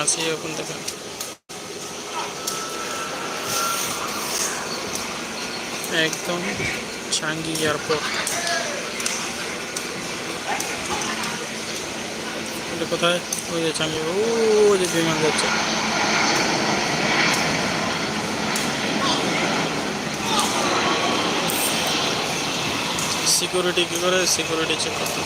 আছি এখন থেকে। একদম চাঙ্গি এয়ারপোর্ট। কোথায়? ওই যে চাঙ্গি, ও যে বিমান যাচ্ছে। সিকিউরিটি কী করে? সিকিউরিটি চেক করতে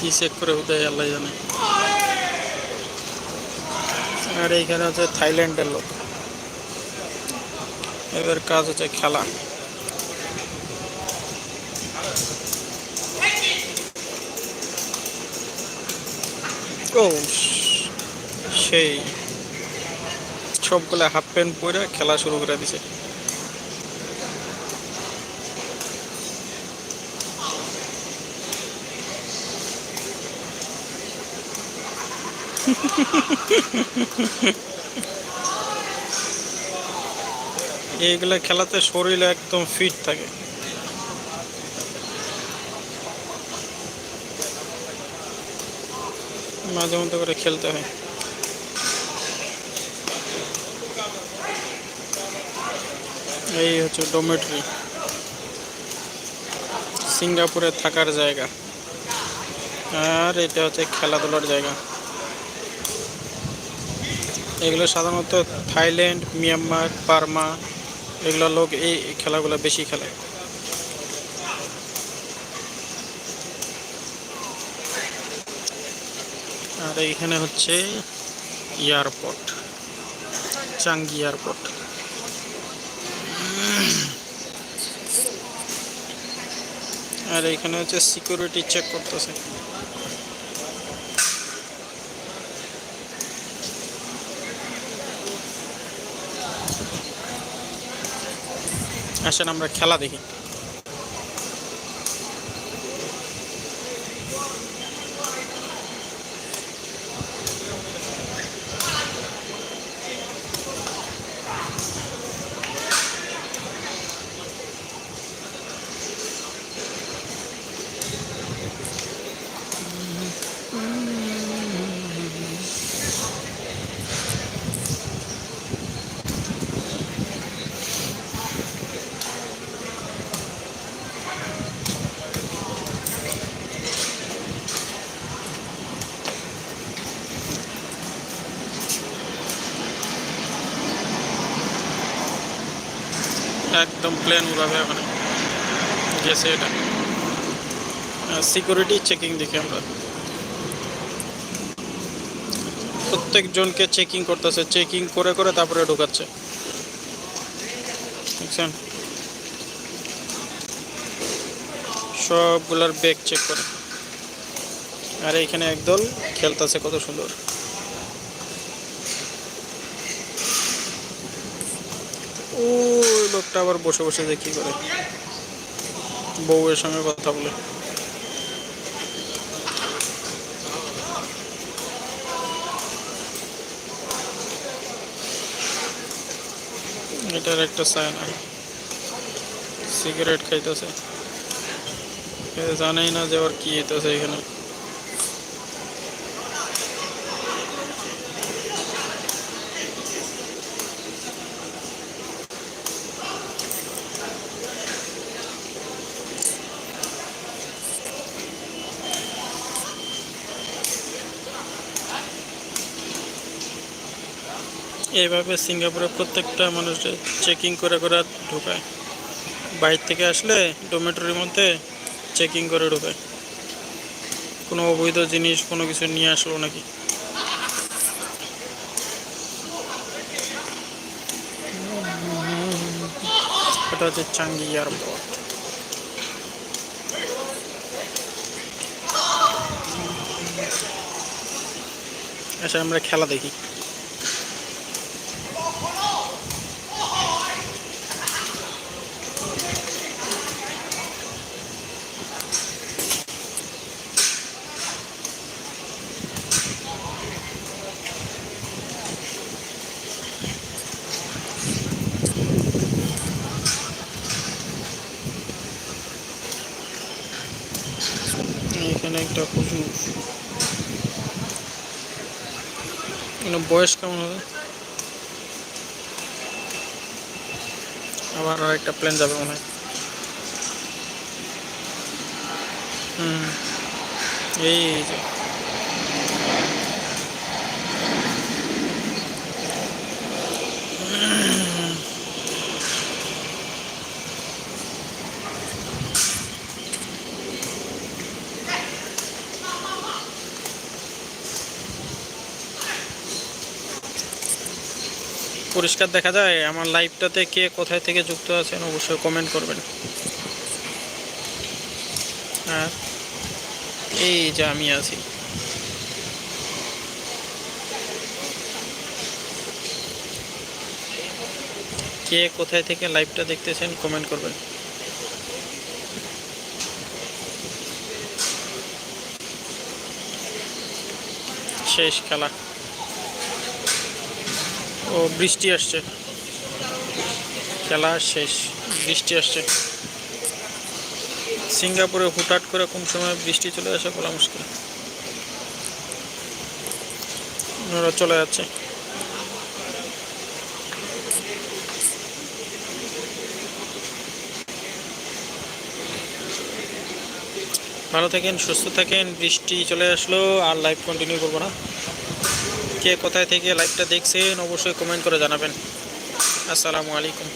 কি চেক করে উদয় আল্লাহ জানে। আর এইখানে হচ্ছে থাইল্যান্ডের লোক। এদের কাজ হচ্ছে খেলা। ও, সেই। সবগুলো হাফ প্যান্ট পরে খেলা শুরু করে দিছে। এইগুলা খেলাতে শরীর একদম ফিট থাকে। মাঝে মধ্যে করে খেলতে হয়। এই হচ্ছে ডোমেট্রি সিঙ্গাপুরে থাকার জায়গা। আর এটা হচ্ছে খেলাধুলার জায়গা। এগুলো সাধারণত থাইল্যান্ড, মিয়ানমার, বার্মা, এগুলো লোক এই খেলাগুলো বেশি খেলে। আর এইখানে হচ্ছে এয়ারপোর্ট, চাঙ্গি এয়ারপোর্ট। আর এইখানে হচ্ছে সিকিউরিটি চেক করতেছে। আসেন আমরা খেলা দেখি। একদম প্লেন উড়াবে ওখানে। গেছে এটা। সিকিউরিটি চেকিং দেখি আমরা। প্রত্যেকজনকে চেকিং করতেছে। চেকিং করে করে তারপরে ঢুকাচ্ছে। দেখছেন? সবগুলার ব্যাগ চেক করে। আর এইখানে একদল খেলতেছে, কত সুন্দর। ওই লোকটা আবার বসে বসে দেখি করে। বউয়ের সঙ্গে কথা বলে। এটার একটা সায়না সিগারেট খাইতেছে। জানেই না যে আবার কি হইতেছে এখানে। এইভাবে সিঙ্গাপুরে প্রত্যেকটা মানুষ চেকিং করে করে ঢোকায়। বাইরে থেকে আসলে ডোমেটরির মধ্যে চেকিং করে ঢোকায়। কোনো অবৈধ জিনিস, কোনো কিছু নিয়ে আসলো নাকি? এটা হচ্ছে চাঙ্গি এয়ারপোর্ট। আচ্ছা আমরা খেলা দেখি। এখানে একটা প্রচুর বয়স কেমন হবে? আবার আর একটা প্লেন যাবে মনে হয়। হুম, এই পরিষ্কার দেখা যায়, আমার লাইভটাতে কে কোথায় থেকে যুক্ত আছেন অবশ্যই কমেন্ট করবেন। আর এই যে আমি আছি। কে কোথায় থেকে লাইভটা দেখতেছেন কমেন্ট করবেন। শেষ খেলা। ও বৃষ্টি আসছে। খেলা শেষ, বৃষ্টি আসছে। সিঙ্গাপুরে হুটহাট করে কোন সময় বৃষ্টি চলে আসে বলা মুশকিল। ওরা চলে যাচ্ছে। ভালো থাকেন, সুস্থ থাকেন, বৃষ্টি চলে আসলো আর লাইভ কন্টিনিউ করব না। কে কোথায় থেকে লাইভটা দেখছেন অবশ্যই কমেন্ট করে জানাবেন। আসসালামু আলাইকুম।